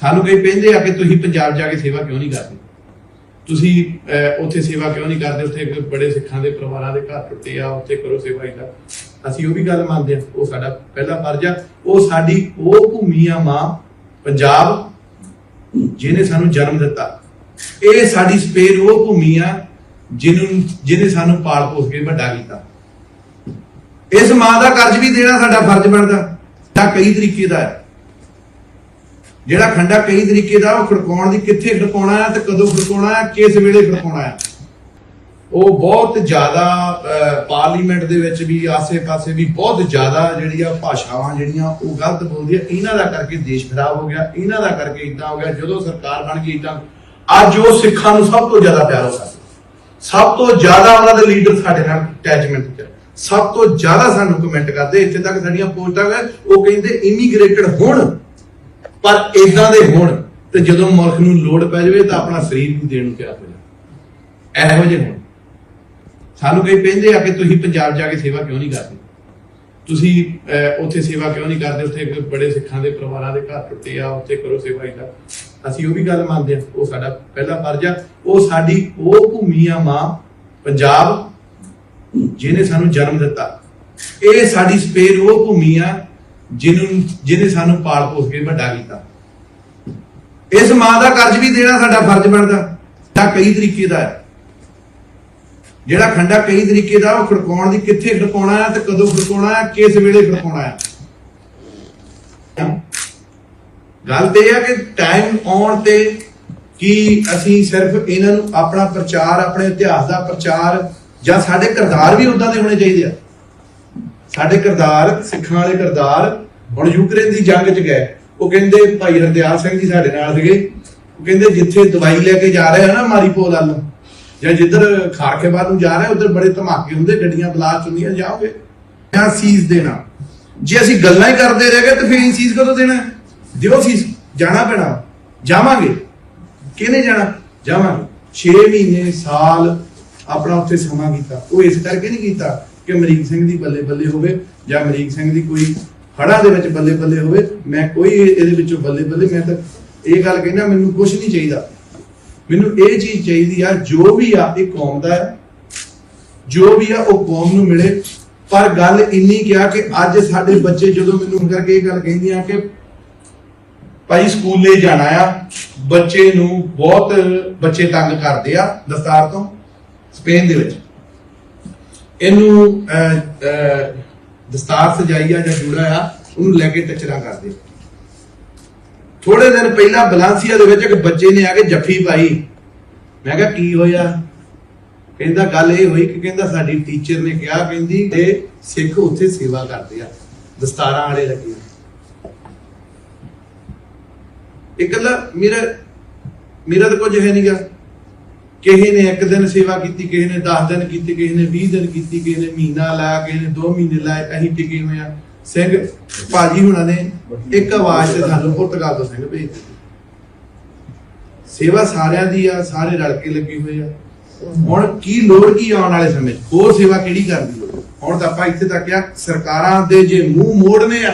ਸਾਨੂੰ ਕਈ ਕਹਿੰਦੇ ਆ ਕਿ ਤੁਸੀਂ ਪੰਜਾਬ ਜਾ ਕੇ ਸੇਵਾ ਕਿਉਂ ਨਹੀਂ ਕਰਦੇ? ਤੁਸੀਂ ਉੱਥੇ ਸੇਵਾ ਕਿਉਂ ਨਹੀਂ ਕਰਦੇ? ਉੱਥੇ ਬੜੇ ਸਿੱਖਾਂ ਦੇ ਪਰਿਵਾਰਾਂ ਦੇ ਘਰ ਟੁੱਟੇ ਆ, ਉੱਥੇ ਕਰੋ ਸੇਵਾ ਇਹਦਾ। ਅਸੀਂ ਉਹ ਵੀ ਗੱਲ ਮੰਨਦੇ ਆ ਉਹ ਸਾਡਾ ਪਹਿਲਾ ਫਰਜ਼ ਆ। ਉਹ ਸਾਡੀ, ਉਹ ਭੂਮੀ ਆ ਮਾਂ ਪੰਜਾਬ, ਜਿਹਨੇ ਸਾਨੂੰ ਜਨਮ ਦਿੱਤਾ। ਇਹ ਸਾਡੀ ਸਪੇਨ ਉਹ ਭੂਮੀ ਆ, ਜਿਹਨੂੰ, ਜਿਹਨੇ ਸਾਨੂੰ ਪਾਲ ਪੋਸ ਕੇ ਵੱਡਾ ਕੀਤਾ। ਇਸ ਮਾਂ ਦਾ ਕਰਜ਼ ਵੀ ਦੇਣਾ ਸਾਡਾ ਫਰਜ਼ ਬਣਦਾ। ਤਾਂ ਕਈ ਤਰੀਕੇ ਦਾ ਹੈ। ਜਿਹੜਾ ਖੰਡਾ ਕਈ ਤਰੀਕੇ ਦਾ, ਉਹ ਖੜਕਾਉਣ ਦੀ ਕਿੱਥੇ ਖੜਕਾਉਣਾ ਹੈ ਤੇ ਕਦੋਂ ਖੜਕਾਉਣਾ ਹੈ, ਕਿਸ ਵੇਲੇ ਖੜਕਾਉਣਾ ਹੈ। ਉਹ ਬਹੁਤ ਜ਼ਿਆਦਾ ਪਾਰਲੀਮੈਂਟ ਦੇ ਵਿੱਚ ਵੀ, ਆਸੇ-ਪਾਸੇ ਵੀ ਬਹੁਤ ਜ਼ਿਆਦਾ ਜਿਹੜੀਆਂ ਭਾਸ਼ਾਵਾਂ ਜਿਹੜੀਆਂ, ਉਹ ਗਲਤ ਬੋਲਦੀਆਂ। ਇਹਨਾਂ ਦਾ ਕਰਕੇ ਦੇਸ਼ ਖਰਾਬ ਹੋ ਗਿਆ। ਇਹਨਾਂ ਦਾ ਕਰਕੇ ਇਦਾਂ ਹੋ ਗਿਆ, ਜਦੋਂ ਸਰਕਾਰ ਬਣ ਗਈ ਇਦਾਂ ਅੱਜ ਉਹ ਸਿੱਖਾਂ ਨੂੰ ਸਭ ਤੋਂ ਜ਼ਿਆਦਾ ਪਿਆਰ ਹੋ ਸਕਦਾ। ਸਭ ਤੋਂ ਜ਼ਿਆਦਾ ਉਹਨਾਂ ਦੇ ਲੀਡਰ ਸਾਡੇ ਨਾਲ ਅਟੈਚਮੈਂਟ ਚ ਸਭ ਤੋਂ ਜ਼ਿਆਦਾ ਸਾਨੂੰ ਕਮੈਂਟ ਕਰਦੇ। ਇੱਥੇ ਤੱਕ ਸਾਡੀਆਂ ਪੋਸਟਾਂ ਉਹ ਕਹਿੰਦੇ ਇਮੀਗ੍ਰੇਟਡ ਹੋਣ ਪਰ ਇਦਾਂ ਦੇ ਹੋਣ ਤੇ ਜਦੋਂ ਮੁਲਕ ਨੂੰ ਲੋੜ ਪੈ ਜਾਵੇ ਤਾਂ ਆਪਣਾ ਸਰੀਰ ਵੀ ਦੇਣ ਨੂੰ ਤਿਆਰ ਹੋ ਜਾਣ ਇਹੋ ਜਿਹੇ ਹੋਣ। ਸਾਨੂੰ ਕਈ ਕਹਿੰਦੇ ਆ ਕਿ ਤੁਸੀਂ ਪੰਜਾਬ ਜਾ ਕੇ ਸੇਵਾ ਕਿਉਂ ਨਹੀਂ ਕਰਦੇ? ਤੁਸੀਂ ਉੱਥੇ ਸੇਵਾ ਕਿਉਂ ਨਹੀਂ ਕਰਦੇ? ਉੱਥੇ ਬੜੇ ਸਿੱਖਾਂ ਦੇ ਪਰਿਵਾਰਾਂ ਦੇ ਘਰ ਟੁੱਟੇ ਆ, ਉੱਥੇ ਕਰੋ ਸੇਵਾ ਇਹਦਾ। ਅਸੀਂ ਉਹ ਵੀ ਗੱਲ ਮੰਨਦੇ ਆ ਉਹ ਸਾਡਾ ਪਹਿਲਾ ਫਰਜ਼ ਆ। ਉਹ ਸਾਡੀ, ਉਹ ਭੂਮੀ ਆ ਮਾਂ ਪੰਜਾਬ, ਜਿਹਨੇ ਸਾਨੂੰ ਜਨਮ ਦਿੱਤਾ। ਇਹ ਸਾਡੀ ਸਪੇਨ ਉਹ ਭੂਮੀ ਆ ਜਿਹਨੂੰ ਜਿਹਨੇ ਸਾਨੂੰ ਪਾਲ ਪੋਸ ਕੇ ਵੱਡਾ ਕੀਤਾ। ਇਸ ਮਾਂ ਦਾ ਕਰਜ਼ ਵੀ ਦੇਣਾ ਸਾਡਾ ਫਰਜ਼ ਬਣਦਾ, ਤਾਂ ਕਈ ਤਰੀਕੇ ਦਾ ਹੈ। ਜਿਹੜਾ ਖੰਡਾ ਕਈ ਤਰੀਕੇ ਦਾ, ਉਹ ਖੜਕਾਉਣ ਦੀ ਕਿੱਥੇ ਖੜਕਾਉਣਾ ਹੈ ਤੇ ਕਦੋਂ ਖੜਕਾਉਣਾ ਹੈ, ਕਿਸ ਵੇਲੇ ਖੜਕਾਉਣਾ ਹੈ। ਗੱਲ ਤੇ ਇਹ ਹੈ ਕਿ ਟਾਈਮ ਆਉਣ ਤੇ ਕੀ ਅਸੀਂ ਸਿਰਫ ਇਹਨਾਂ ਨੂੰ ਆਪਣਾ ਪ੍ਰਚਾਰ, ਆਪਣੇ ਇਤਿਹਾਸ ਦਾ ਪ੍ਰਚਾਰ ਜਾਂ ਸਾਡੇ ਕਿਰਦਾਰ ਵੀ ਉਦਾਂ ਦੇ ਹੋਣੇ ਚਾਹੀਦੇ ਆ। ਸਾਡੇ ਕਿਰਦਾਰ ਸਿੱਖਾਂ ਵਾਲੇ ਕਿਰਦਾਰ ਹੁਣ ਯੂਕਰੇਨ ਦੀ ਜੰਗ 'ਚ ਗਏ। ਉਹ ਕਹਿੰਦੇ ਭਾਈ ਹਰਦਿਆਲ ਸਿੰਘ ਜੀ ਸਾਡੇ ਨਾਲ ਸੀਗੇ। ਉਹ ਕਹਿੰਦੇ ਜਿੱਥੇ ਦਵਾਈ ਲੈ ਕੇ ਜਾ ਰਹੇ ਆ ਨਾ ਮਾਰੀਪੋਲ ਵੱਲ, ਜਾਂ ਜਿੱਧਰ ਖਾਰਕੇਬਾਦ ਨੂੰ ਜਾ ਰਹੇ ਉਧਰ ਬੜੇ ਧਮਾਕੇ ਹੁੰਦੇ, ਗੱਡੀਆਂ ਬਲਾਸਟ ਹੁੰਦੀਆਂ, ਜਾਓਗੇ। ਜਾਂ ਸੀਜ਼ ਦੇਣਾ। ਜੇ ਅਸੀਂ ਗੱਲਾਂ ਹੀ ਕਰਦੇ ਰਹਿ ਗਏ, ਤੇ ਫਿਰ ਸੀਜ਼ ਕਦੋਂ ਦੇਣਾ? ਹੈ? ਦਿਓ ਸੀਜ਼ ਜਾਣਾ ਪੈਣਾ। ਜਾਵਾਂਗੇ। ਕਿਹਨੇ ਜਾਣਾ? ਜਾਵਾਂਗੇ। 6 ਮਹੀਨੇ, ਸਾਲ ਆਪਣਾ ਉੱਥੇ ਸਮਾਂ ਕੀਤਾ। ਉਹ ਇਸ ਕਰਕੇ ਨਹੀਂ ਕੀਤਾ। ਕਿ ਅਮਰੀਕ ਸਿੰਘ ਦੀ ਬੱਲੇ ਬੱਲੇ ਹੋਵੇ ਜਾਂ ਅਮਰੀਕ ਸਿੰਘ ਦੀ ਕੋਈ ਹੜਾ ਦੇ ਵਿੱਚ ਬੱਲੇ ਬੱਲੇ ਹੋਵੇ, ਮੈਂ ਕੋਈ ਇਹਦੇ ਵਿੱਚੋਂ ਬੱਲੇ ਬੱਲੇ ਮੈਂ ਤਾਂ ਇਹ ਗੱਲ ਕਹਿੰਦਾ ਮੈਨੂੰ ਕੁਝ ਨਹੀਂ ਚਾਹੀਦਾ। ਮੈਨੂੰ ਇਹ ਚੀਜ਼ ਚਾਹੀਦੀ ਆ, ਜੋ ਵੀ ਆ, ਇਹ ਕੌਮ ਦਾ ਹੈ। ਜੋ ਵੀ ਆ, ਉਹ ਕੌਮ ਨੂੰ ਮਿਲੇ। ਪਰ ਗੱਲ ਇੰਨੀ ਕਿਹਾ ਕਿ ਅੱਜ ਸਾਡੇ ਬੱਚੇ ਜਦੋਂ ਮੈਨੂੰ ਕਰਕੇ ਇਹ ਗੱਲ ਕਹਿੰਦੀਆਂ ਕਿ ਭਾਈ ਸਕੂਲੇ ਜਾਣਾ ਆ, ਬੱਚੇ ਨੂੰ ਬਹੁਤ ਬੱਚੇ ਤੰਗ ਕਰਦੇ ਆ ਦਸਤਾਰ ਤੋਂ, ਸਪੇਨ ਦੇ ਵਿੱਚ। ਇਹਨੂੰ ਦਸਤਾਰ ਸਜਾਈ ਆ ਜਾਂ ਜੂੜਾ ਆ, ਉਹਨੂੰ ਲੈ ਕੇ ਟੱਚਰਾਂ ਕਰਦੇ। ਥੋੜੇ ਦਿਨ ਪਹਿਲਾਂ ਬਲਾਂਸੀਆ ਦੇ ਵਿੱਚ ਇੱਕ ਬੱਚੇ ਨੇ ਆ ਕੇ ਜੱਫੀ ਪਾਈ। ਮੈਂ ਕਿਹਾ, ਕੀ ਹੋਇਆ? ਕਹਿੰਦਾ, ਗੱਲ ਇਹ ਹੋਈ ਕਿ ਕਹਿੰਦਾ ਸਾਡੀ ਟੀਚਰ ਨੇ ਕਿਹਾ ਕਹਿੰਦੀ ਤੇ ਸਿੱਖ ਉੱਥੇ ਸੇਵਾ ਕਰਦੇ ਆ, ਦਸਤਾਰਾਂ ਵਾਲੇ ਲੱਗੇ ਇਕੱਲਾ, ਮੇਰਾ ਮੇਰਾ ਤਾਂ ਕੁਝ ਹੈ ਨਹੀਂਗਾ ਕਿਸੇ ਨੇ ਇੱਕ ਦਿਨ ਸੇਵਾ ਕੀਤੀ, ਕਿਸੇ ਨੇ 10 ਦਿਨ ਕੀਤੀ, ਕਿਸੇ ਨੇ 20 ਦਿਨ ਕੀਤੀ, ਕਿਸੇ ਨੇ ਮਹੀਨਾ ਲਾਇਆ ਕਿਸੇ ਨੇ 2 ਮਹੀਨੇ ਲਾਏ, ਅਸੀਂ ਟਿਕੇ ਹੋਏ ਆ ਸਿੰਘ, ਭਾਜੀ ਹੁਣਾਂ ਨੇ ਇੱਕ ਆਵਾਜ਼ ਤੇ ਸਾਨੂੰ ਪੁਰਤਗਾਲ ਤੋਂ ਸਿੰਘ ਭੇਜ ਦਿੱਤੇ। ਸੇਵਾ ਸਾਰਿਆਂ ਦੀ ਆ, ਸਾਰੇ ਰਲ ਕੇ ਲੱਗੇ ਹੋਏ ਆ। ਹੁਣ ਕੀ ਲੋੜ ਕੀ ਆਉਣ ਵਾਲੇ ਸਮੇਂ ਹੋਰ ਸੇਵਾ ਕਿਹੜੀ ਕਰਦੀ ਲੋੜ ਹੁਣ ਤਾਂ ਆਪਾਂ ਇੱਥੇ ਤੱਕ ਆ ਸਰਕਾਰਾਂ ਦੇ ਜੇ ਮੂੰਹ ਮੋੜਨੇ ਆ